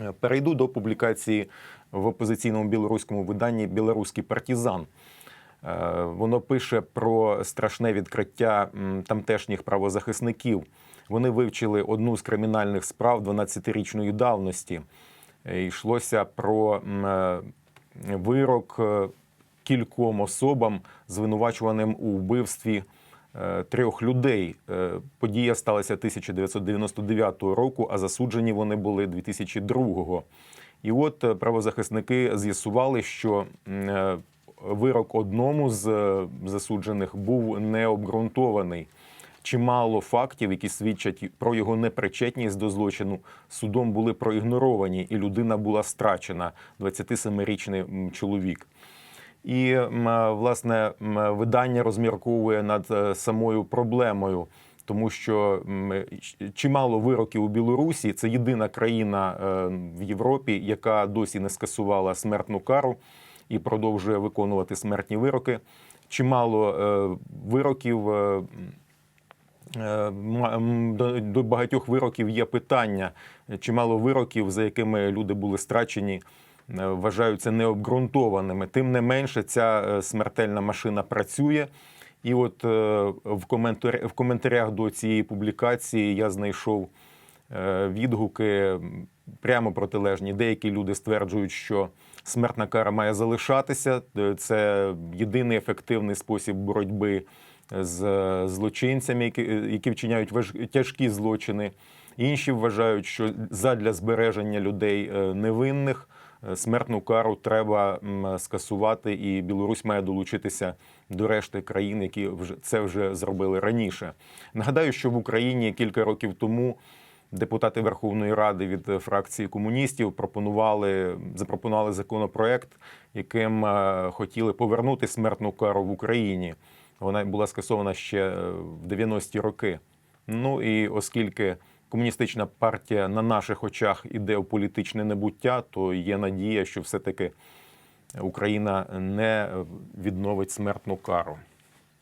Е, Перейду до публікації в опозиційному білоруському виданні Білоруський партизан. Е, Воно пише про страшне відкриття тамтешніх правозахисників. Вони вивчили одну з кримінальних справ 12-річної давності. Е, Йшлося про вирок кільком особам, звинувачуваним у вбивстві трьох людей. Е, Подія сталася 1999 року, а засуджені вони були 2002-го. І от е, правозахисники з'ясували, що е, вирок одному з е, засуджених був необґрунтований. Чимало фактів, які свідчать про його непричетність до злочину, судом були проігноровані, і людина була страчена 27-річний чоловік. І власне видання розмірковує над е, самою проблемою, тому що чимало вироків у Білорусі це єдина країна е, в Європі, яка досі не скасувала смертну кару і продовжує виконувати смертні вироки. Чимало е, вироків. До, багатьох вироків є питання. Чимало вироків, за якими люди були страчені, вважаються необґрунтованими. Тим не менше, ця е, смертельна машина працює. І от е, в, коментар... в коментарях до цієї публікації я знайшов е, відгуки прямо протилежні. Деякі люди стверджують, що смертна кара має залишатися. Е, Це єдиний ефективний спосіб боротьби з е, злочинцями, які, які вчиняють тяжкі злочини. Інші вважають, що задля збереження людей е, невинних е, смертну кару треба скасувати, і Білорусь має долучитися до решти країн, які вже це вже зробили раніше. Нагадаю, що в Україні кілька років тому депутати Верховної Ради від фракції комуністів пропонували запропонували законопроект, яким е, хотіли повернути смертну кару в Україні. Вона була скасована ще е, в 90-ті роки. Ну і оскільки комуністична партія на наших очах іде у політичне небуття, то є надія, що все-таки Україна не відновить смертну кару.